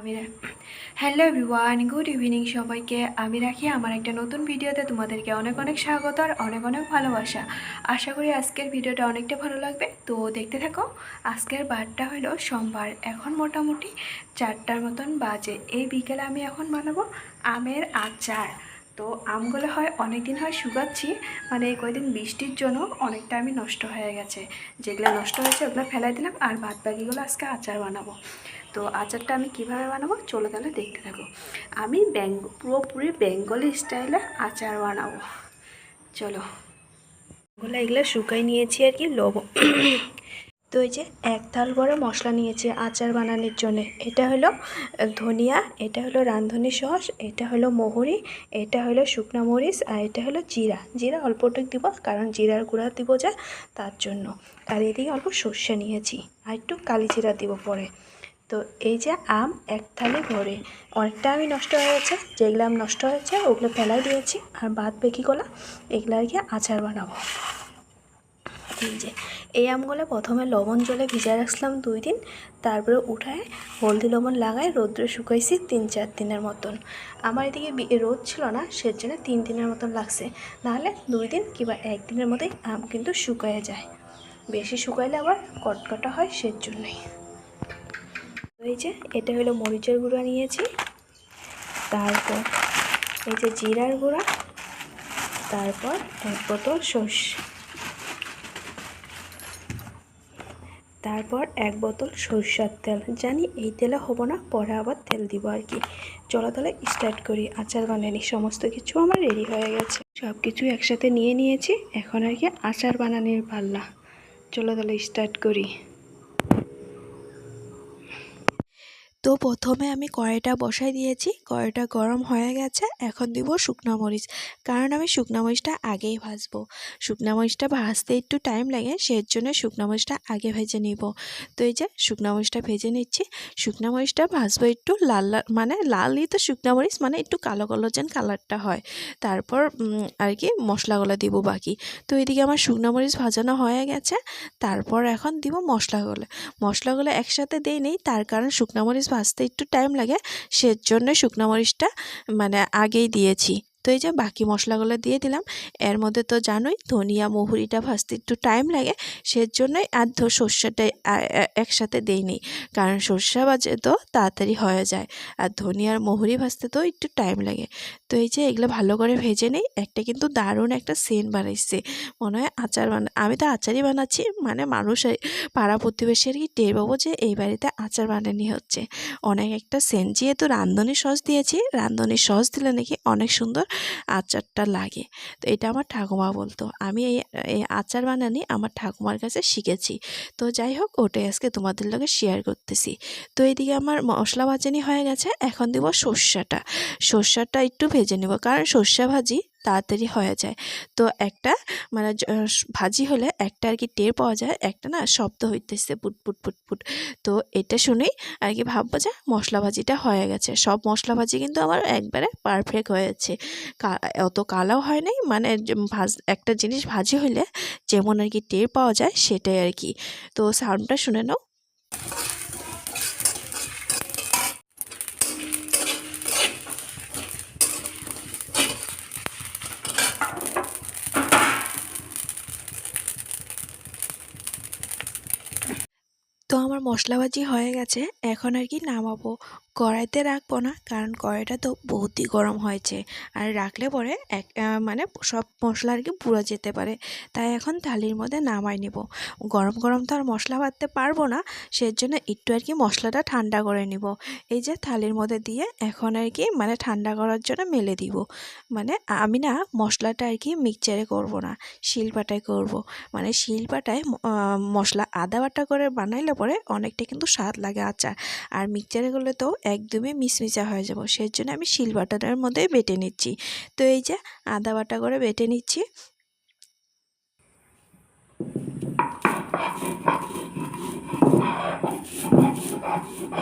আমি hello everyone, good evening সবাইকে। আমি রাখি আমার একটা নতুন ভিডিওতে তোমাদেরকে অনেক অনেক স্বাগত আর অনেক অনেক ভালোবাসা। আশা করি আজকের ভিডিওটা অনেকটা ভালো লাগবে। তো দেখতে থাকো, আজকের বারটা হলো সোমবার। এখন মোটামুটি চারটার মতন বাজে। এই বিকেলে আমি এখন বানাবো আমের আচার। তো আমগুলো হয় অনেক দিন হয় শুকাচ্ছি মানে এই কয়েকদিন বৃষ্টির জন্য অনেকটা আমি নষ্ট হয়ে গেছে। যেগুলো নষ্ট হয়েছে ওগুলো ফেলাই দিলাম আর বাদ বাকিগুলো আজকে আচার বানাবো। তো আচারটা আমি কীভাবে বানাবো চলো তাহলে দেখতে থাকো। আমি ব্যাঙ্গ পুরোপুরি বেঙ্গলি স্টাইলে আচার বানাবো। চলো। এগুলো এগুলো শুকাই নিয়েছি আর কি লবণ তো এই যে এক থাল বড় মশলা নিয়েছি আচার বানানোর জন্য। এটা হলো ধনিয়া, এটা হলো রাঁধুনি সস, এটা হলো মহুরি, এটা হলো শুকনা মরিচ, আর এটা হলো জিরা। জিরা অল্পটুক দিব, কারণ জিরার গুঁড়া দিব যা তার জন্য। আর এদিকে অল্প সর্ষে নিয়েছি, আর একটু কালি জিরা দিব পরে। তো এই যে আম এক থালি ভরে, অনেকটা আমি নষ্ট হয়ে গেছে যেগুলো আম নষ্ট হয়েছে ওগুলো ফেলাই দিয়েছি, আর বাদ বাকিগুলো এগুলো আর কি আচার বানাবো। এই যে। এই আমগুলো প্রথমে লবণ জলে ভিজায় রাখলাম দুই দিন, তারপরে উঠায় হলদি লবণ লাগায় রোদ্রে শুকাইছি তিন চার দিনের মতন। আমার এদিকে রোদ ছিল না, সেজন্য তিন দিনের মতন লাগছে। নাহলে দুই দিন কিংবা একদিনের মতোই আম কিন্তু শুকায় যায়। বেশি শুকাইলে আবার কটকটা হয় সের জন্যই এই যে, এটা হলো মরিচের গুঁড়া নিয়েছি। তারপর এই যে জিরার গুঁড়া, তারপর এক বোতল সর্ষে তারপর এক বোতল সরষার তেল। জানি এই তেলে হব না, পরে আবার তেল দিব আর কি। চলো তাহলে স্টার্ট করি। আচার বানানি, সমস্ত কিছু আমার রেডি হয়ে গেছে। সব কিছু একসাথে নিয়ে নিয়েছি, এখন আর কি আচার বানানির পাল্লা। চলো তাহলে স্টার্ট করি। তো প্রথমে আমি কড়াইটা বসাই দিয়েছি। কড়াইটা গরম হয়ে গেছে। এখন দিব শুকনো মরিচ। কারণ আমি শুকনো মরিচটা আগেই ভাজবো। শুকনো মরিচটা ভাজতে একটু টাইম লাগে সেই জন্য শুকনো মরিচটা আগে ভেজে নিব। তো এই যে শুকনো মরিচটা ভেজে নিচ্ছি। শুকনো মরিচটা ভাজবো একটু লাল লাল মানে লালই তো শুকনো মরিচ মানে একটু কালো কালো যেন কালারটা হয়। তারপর আর কি মশলাগুলো দিব বাকি। তো এদিকে আমার শুকনো মরিচ ভাজানো হয়ে গেছে। তারপর এখন দিব মশলাগুলো। মশলাগুলো একসাথে দেই নেই, তার কারণ শুকনো মরিচ ভাজতে একটু টাইম লাগে সেজন্য শুকনো মরিচটা মানে আগেই দিয়েছি। তো এই যে বাকি মশলাগুলো দিয়ে দিলাম। এর মধ্যে তো জানোই ধনিয়া, মহুরিটা ভাজতে একটু টাইম লাগে, সেজন্যই আর ধ- সর্ষেটা একসাথে দেইনি কারণ সর্ষে ভাজে তো তাড়াতাড়ি হয়ে যায়, আর ধনিয়ার মহুরি ভাজতে তো একটু টাইম লাগে। তো এই যে এগুলো ভালো করে ভেজে নেই, একটা কিন্তু দারুণ একটা সেন্ট বানাইছে। মনে হয় আচার বানা, আমি তো আচারই বানাচ্ছি মানে মানুষ পাড়া প্রতিবেশী আর কি টের পাবো যে এই বাড়িতে আচার বানানি হচ্ছে। অনেক একটা সেন্ট যেহেতু রান্ধনি সস দিয়েছি রান্ধনি সস দিলে নাকি অনেক সুন্দর আচারটা লাগে। তো এটা আমার ঠাকুমা বলতো। আমি এই আচার বানানি আমার ঠাকুমার কাছে শিখেছি। তো যাই হোক, ওটাই আজকে তোমাদের লগে শেয়ার করতেছি। তো এইদিকে আমার মশলা ভাজানি হয়ে গেছে। এখন দিব সর্ষাটা। সর্ষাটা একটু ভেজে নেব। কারণ সর্ষা ভাজি তাড়াতাড়ি হয়ে যায়। তো একটা মানে ভাজি হলে একটা আর কি টের পাওয়া যায়, একটা না শব্দ হইতেছে, পুট পুট পুট পুট। তো এটা শুনেই আর কি ভাববো যে মশলা ভাজিটা হয়ে গেছে। সব মশলা ভাজি কিন্তু আমার একবারে পারফেক্ট হয়েছে। অত কালাও হয় নাই মানে ভাজ, একটা জিনিস ভাজি হইলে যেমন আর কি টের পাওয়া যায় সেটাই আর কি তো সাউন্ডটা শুনে নাও তো আমার মশলা ভাজি হয়ে গেছে এখন আর কি নামাবো। কড়াইতে রাখব না, কারণ কড়াইটা তো বহুতই গরম হয়েছে। আর রাখলে পরে এক মানে সব মশলা আর কি পুড়ে যেতে পারে। তাই এখন থালির মধ্যে নামাই নেব। গরম গরম তো আর মশলা বাঁধতে পারব না, সেজন্য একটু আর কি মশলাটা ঠান্ডা করে নিব। এই যে থালির মধ্যে দিয়ে এখন আর কি মানে ঠান্ডা করার জন্য মেলে দিব। মানে আমি না মশলাটা আর কি মিক্সচারে করব না শিলপাটায় করব। মানে শিলপাটায় মশলা আদা বাটা করে বানাইলে পরে অনেকটা কিন্তু স্বাদ লাগে আচার। আর মিক্সচারে করলে তো একদমই মিশমিশা হয়ে যাব। সেই জন্য আমি শিল বাটাটার মধ্যে বেটে নিচ্ছি। তো এই যে আদা বাটা করে বেটে নিচ্ছি। আমি কিন্তু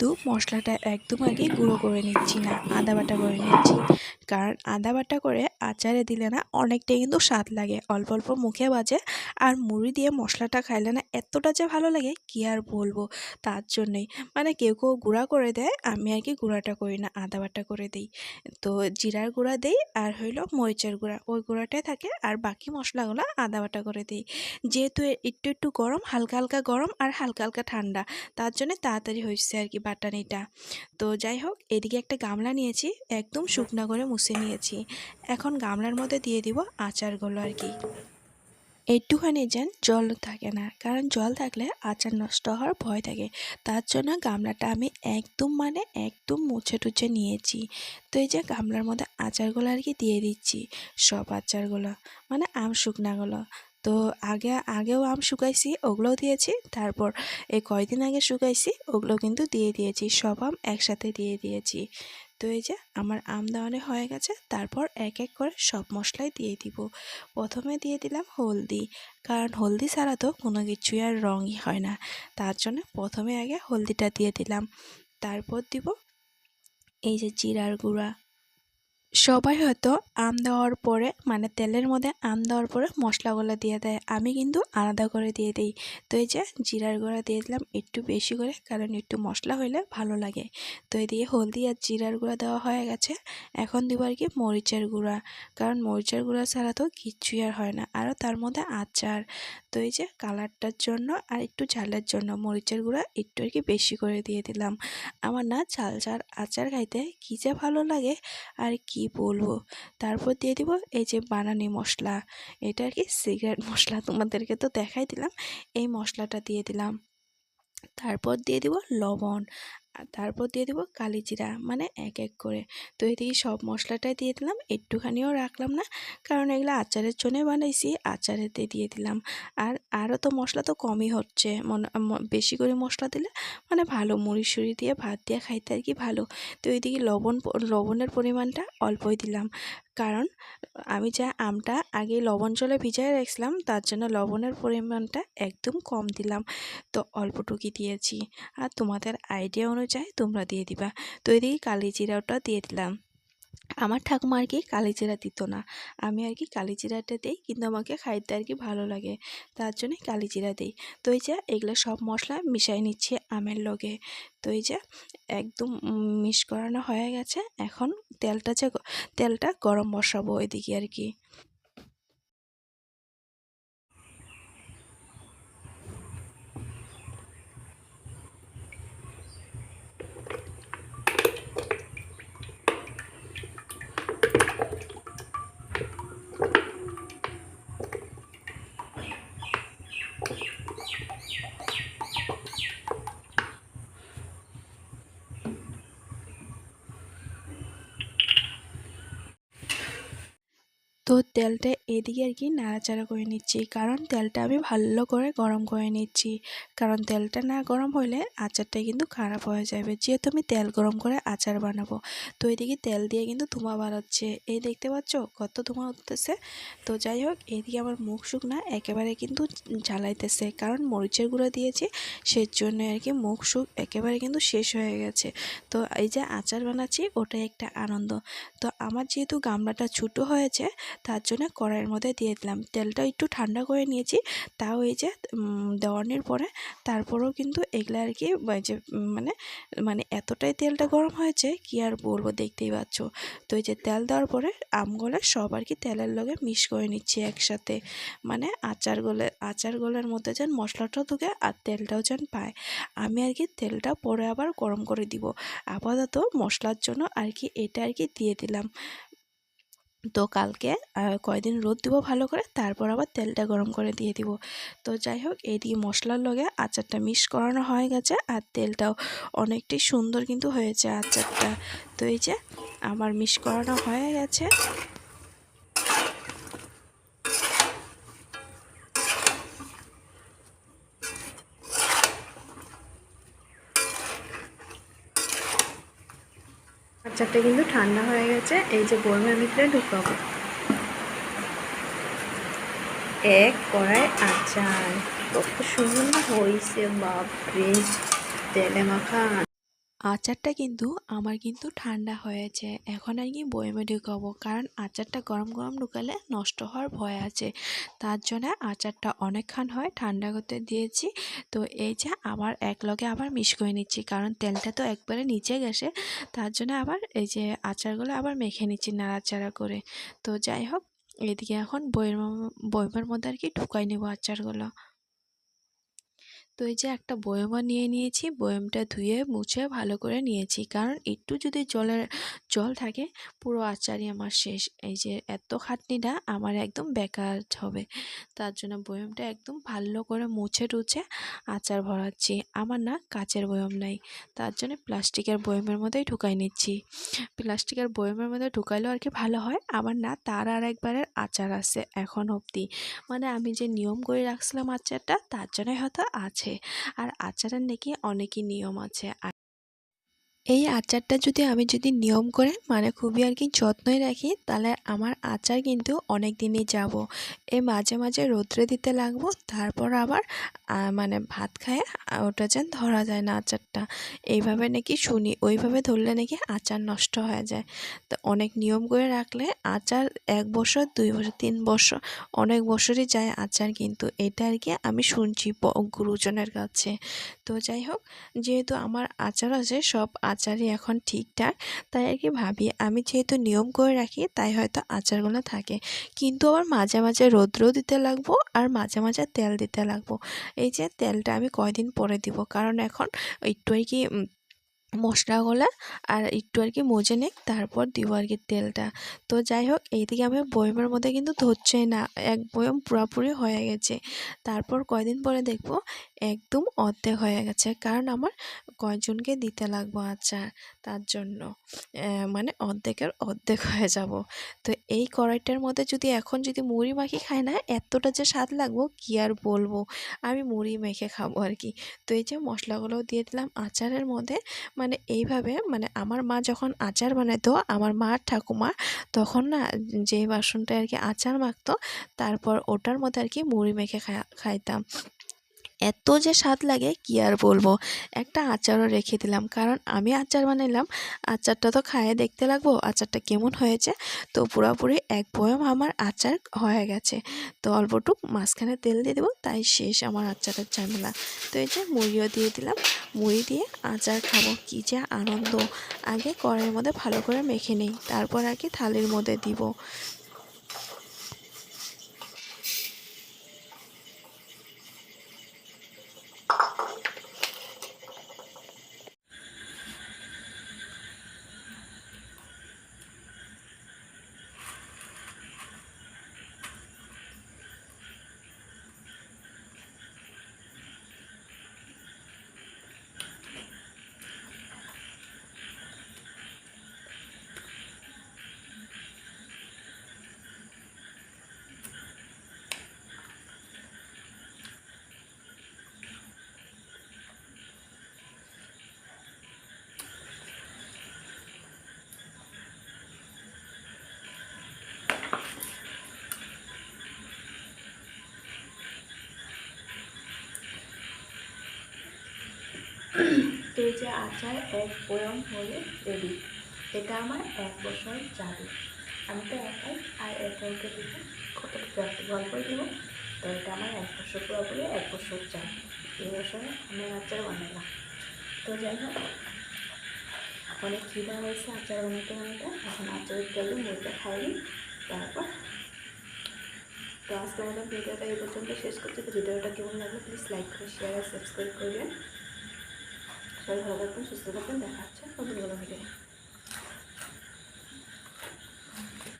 কিন্তু মশলাটা একদম আগে গুঁড়ো করে নিচ্ছি না, আদা বাটা করে নিচ্ছি। কারণ আদা বাটা করে আচারে দিলে না অনেকটাই কিন্তু স্বাদ লাগে। অল্প অল্প মুখে বাজে আর মুড়ি দিয়ে মশলাটা খাইলে না এতটা যে ভালো লাগে কি আর বলব তার জন্যই। মানে কেউ কেউ গুঁড়া করে দেয়, আমি আর কি গুঁড়াটা করি না, আদা বাটা করে দিই। তো জিরার গুঁড়া দিই আর হইল মরিচের গুঁড়া, ওই গুঁড়াটাই থাকে আর বাকি মশলাগুলো আদা বাটা করে দিই। যেহেতু একটু একটু গরম, হালকা হালকা গরম আর হালকা হালকা ঠান্ডা, তার জন্য তাড়াতাড়ি হয়েছে আর কি। বাটানিটা তো যাই হোক, এদিকে একটা গামলা নিয়েছি, একদম শুকনা করে মুছে নিয়েছি। এখন গামলার মধ্যে দিয়ে দিব আচারগুলো আর কি। একটুখানি যেন জল থাকে না, কারণ জল থাকলে আচার নষ্ট হওয়ার ভয় থাকে। তার জন্য গামলাটা আমি একদম মানে একদম মুছে টুছে নিয়েছি। তো এই যে গামলার মধ্যে আচারগুলো আর কি দিয়ে দিচ্ছি, সব আচারগুলো মানে আম শুকনাগুলো। তো আগে, আগেও আম শুকাইছি, ওগুলোও দিয়েছি। তারপর এই কয়দিন আগে শুকাইছি, ওগুলো কিন্তু দিয়ে দিয়েছি, সব আম একসাথে দিয়ে দিয়েছি। তো এই যে আমার আম দেওয়ানো হয়ে গেছে, তারপর এক এক করে সব মশলাই দিয়ে দিব। প্রথমে দিয়ে দিলাম হলদি, কারণ হলদি ছাড়া তো কোনো কিছুই আর রঙই হয় না। তার জন্য প্রথমে আগে হলদিটা দিয়ে দিলাম। তারপর দিব এই যে জিরার গুঁড়া সবাই হয়তো আম দেওয়ার পরে মানে তেলের মধ্যে আম দেওয়ার পরে মশলাগুলো দিয়ে দেয়। আমি কিন্তু আলাদা করে দিয়ে দিই। তো এই যে জিরার গুঁড়া দিয়ে দিলাম একটু বেশি করে, কারণ একটু মশলা হইলে ভালো লাগে। তো এদিকে হলদি আর জিরার গুঁড়া দেওয়া হয়ে গেছে। এখন দিব আর কি মরিচের গুঁড়া, কারণ মরিচের গুঁড়া ছাড়া তো কিচ্ছুই আর হয় না। আরও তার মধ্যে আচার। তো এই যে কালারটার জন্য আর একটু ঝালের জন্য মরিচের গুঁড়া একটু আর কি বেশি করে দিয়ে দিলাম। আমার না ঝাল ঝাল আচার খাইতে কী যে ভালো লাগে আর কি বলব? তারপর দিয়ে দিব এই যে বানানি মশলা। এটা কি সিগারেট মশলা তোমাদেরকে তো দেখাই দিলাম। এই মশলাটা দিয়ে দিলাম। তারপর দিয়ে দিব লবণ। আর তারপর দিয়ে দেবো কালি জিরা মানে এক এক করে। তো এদিকে সব মশলাটাই দিয়ে দিলাম, একটুখানিও রাখলাম না, কারণ এগুলো আচারের জন্যই বানাইছি, আচারেতে দিয়ে দিলাম। আর আরও তো মশলা তো কমই হচ্ছে, মনে বেশি করে মশলা দিলে মানে ভালো মুড়ি সুড়ি দিয়ে, ভাত দিয়ে খাইতে আর কি ভালো। তো এদিকে লবণ লবণের পরিমাণটা অল্পই দিলাম। কারণ, আমি যা আমটা আগে লবণ জলে ভিজায় রাখছিলাম, তার জন্য লবণের পরিমাণটা একদম কম দিলাম। তো অল্পটুকুই দিয়েছি। আর তোমাদের আইডিয়া অনুযায়ী তোমরা দিয়ে দিবা। তো এদিকে কালি জিরাটা দিয়ে দিলাম। আমার ঠাকুমা আর কি কালিজিরা দিত না। আমি আর কি কালিজিরাটা দিই কিন্তু আমাকে খাইতে আর কি ভালো লাগে, তার জন্যে কালিজিরা দিই। তো এই যে এগুলো সব মশলা মিশাই নিচ্ছি আমের লগে। তো এই যে একদম মিশ করানো হয়ে গেছে, এখন তেলটা যে তেলটা গরম বসাবো ওইদিকে আর কি। তো তেলটা এদিকে আর কি নাড়াচাড়া করে নিচ্ছি। কারণ তেলটা আমি ভালো করে গরম করে নিচ্ছি। কারণ তেলটা না গরম হলে আচারটা কিন্তু খারাপ হয়ে যাবে। যেহেতু আমি তেল গরম করে আচার বানাবো। তো এদিকে তেল দিয়ে কিন্তু ধোঁয়া বাড়াচ্ছে। এই দেখতে পাচ্ছ? কত ধোঁয়া উঠতেছে। তো যাই হোক, এদিকে আমার মুখ শুকনা একেবারে কিন্তু জ্বালাইতেছে। কারণ মরিচের গুঁড়ো দিয়েছি সেই জন্য আর কি মুখ শুক একেবারে কিন্তু শেষ হয়ে গেছে। তো এই যে আচার বানাচ্ছি, ওটাই একটা আনন্দ। তো আমার যেহেতু গামলাটা ছোটো হয়েছে তার জন্য কড়াইয়ের মধ্যে দিয়ে দিলাম। তেলটা একটু ঠান্ডা করে নিয়েছি। তাও এই যে দেওয়ানোর পরে তারপরেও কিন্তু এগুলো আর কি যে মানে মানে এতটাই তেলটা গরম হয়েছে কি আর বলব দেখতেই পাচ্ছ। তো এই যে তেল দেওয়ার পরে আমগুলো সব আর কি তেলের লগে মিক্স করে নিচ্ছি একসাথে। মানে আচারগুলো আচারগুলোর মধ্যে যেন মশলাটাও ঢুকে আর তেলটাও যেন পায়। আমি আর কি তেলটা পরে আবার গরম করে দিব। আপাতত মশলার জন্য আর কি এটা আর কি দিয়ে দিলাম। তো কালকে কয়দিন রোদ দিব ভালো করে, তারপর আবার তেলটা গরম করে দিয়ে দিব। তো যাই হোক এই দিয়ে মশলার লগে আচারটা মিক্স করানো হয়ে গেছে, আর তেলটাও অনেকটাই সুন্দর কিন্তু হয়েছে আচারটা। তো এই যে, আমার মিক্স করানো হয়ে গেছে। আচারটা কিন্তু ঠান্ডা হয়ে গেছে, এই যে বরমের ভিতরে ঢুকাবো। এক কড়াই আচার, কত সুন্দর হয়েছে বাপরে, তেলে মাখা আচারটা কিন্তু আমার কিন্তু ঠান্ডা হয়েছে। এখন আর কি বয়মে ঢুকাবো। কারণ আচারটা গরম গরম ঢুকালে নষ্ট হওয়ার ভয় আছে। তার জন্য আচারটা অনেকক্ষণ হয়, ঠান্ডা করতে দিয়েছি। তো এই যে আবার এক লগে আবার মিশ করে নিচ্ছি। কারণ তেলটা তো একবারে নিচে গেছে। তার জন্য আবার এই যে আচারগুলো আবার মেখে নিচ্ছি নাড়াচাড়া করে। তো যাই হোক, এদিকে এখন বইয়ের বয়মের মধ্যে আর কি ঢুকাই নেব আচারগুলো। তো এই যে একটা বয়মও নিয়ে নিয়েছি, বয়মটা ধুয়ে, মুছে, ভালো করে নিয়েছি। কারণ একটু যদি জলের, জল থাকে, পুরো আচারই আমার শেষ। এই যে এত খাটনিটা আমার একদম বেকার হবে। তার জন্য বয়মটা একদম ভালো করে মুছে টুছে আচার ভরাচ্ছি। আমার না কাচের বয়ম নাই। তার জন্য প্লাস্টিকের বয়মের মধ্যেই ঢুকাই নিচ্ছি। প্লাস্টিকের বয়মের মধ্যে ঢুকাইলেও আর কি ভালো হয়। আমার না তার আর একবারের আচার আছে এখন অবধি। মানে আমি যে নিয়ম করে রাখছিলাম আচারটা, তার জন্যই হয়তো আছে। আর আচারের নাকি অনেকই নিয়ম আছে। আর এই আচারটা যদি আমি যদি নিয়ম করে মানে খুবই আর কি যত্নই রাখি, তাহলে আমার আচার কিন্তু অনেক দিনই যাব। এই মাঝে মাঝে রোদ্রে দিতে লাগবো, তারপর আবার মানে ভাত খায় ওটা যেন ধরা যায় না আচারটা। এইভাবে নাকি শুনি, ওইভাবে ধরলে নাকি আচার নষ্ট হয়ে যায়। তো অনেক নিয়ম করে রাখলে আচার এক বছর, দুই বছর, তিন বছর, অনেক বছরই যায় আচার কিন্তু। এটা আর কি আমি শুনছি গুরুজনের কাছে। তো যাই হোক, যেহেতু আমার আচার আছে, সব আচারই এখন ঠিকঠাক। তাই আর কি ভাবি, আমি যেহেতু নিয়ম করে রাখি, তাই হয়তো আচারগুলো থাকে। কিন্তু আবার মাঝে মাঝে রৌদ্রও দিতে লাগবো আর মাঝে মাঝে তেল দিতে লাগবো। এই যে তেলটা আমি কয়দিন পরে দিব? কারণ এখন একটু আর কি মশলাগুলো আর একটু আর কি মজে নেক, তারপর দিব আর কি তেলটা। তো যাই হোক, এইদিকে আমি বয়মের মধ্যে কিন্তু ধরছেই না, এক বয়ম পুরোপুরি হয়ে গেছে। তারপর কয়দিন পরে দেখব? একদম অর্ধেক হয়ে গেছে। কারণ আমার কয়জনকে দিতে লাগবো আচার তার জন্য। মানে অর্ধেকের অর্ধেক হয়ে যাব। তো এই কড়াইটার মধ্যে যদি এখন যদি মুড়ি মাখি খাই না, এতটা যে স্বাদ লাগবো, কি আর বলব? আমি মুড়ি মেখে খাব আর কি। তো এই যে মশলাগুলোও দিয়ে দিলাম আচারের মধ্যে মানে এইভাবে মানে আমার মা যখন আচার বানাতো আমার মা ঠাকুমা, তখন না যে বাসনটা আর কি আচার মাখতো, তারপর ওটার মধ্যে আর কি মুড়ি মেখে খাইতাম। এত যে স্বাদ লাগে, কি আর বলব? একটা আচারও রেখে দিলাম। কারণ আমি আচার বানাইলাম, আচারটা তো খায়ে দেখতে লাগবো, আচারটা কেমন হয়েছে? তো পুরোপুরি এক বয়ম আমার আচার হয়ে গেছে। তো অল্পটুক মাঝখানে তেল দিয়ে দেবো, তাই শেষ আমার আচারের ঝামেলা। তো এই যে মুড়িও দিয়ে দিলাম। মুড়ি দিয়ে আচার খাব, কী যে আনন্দ! আগে কড়াইয়ের মধ্যে ভালো করে মেখে নিই, তারপর আগে থালির মধ্যে দিব। যে আচার এক বয়ম হলে রেডি। এটা আমার এক বছর যাবে। আমি তো একাই আর একাইকে দিব গল্পই দিব। তো এটা আমার এক বছর পুরোপুরি এক বছর যাবে। এই বছরে আমি আচার বানালাম। তো যাই হোক, অনেক খিদা হয়েছে আচার বানাতে বানাতে। এখন আচারের তেলে মুড়িটা খাইনি। তারপর তো আজকে আমাদের ভিডিওটা এই পর্যন্ত শেষ করছি। তো ভিডিওটা কেমন লাগল প্লিজ লাইক করে শেয়ার আর সাবস্ক্রাইব করবেন। সবাই ভালো থাকবেন সুস্থ থাকবেন দেখা হচ্ছে নতুন কোনো ভিডিও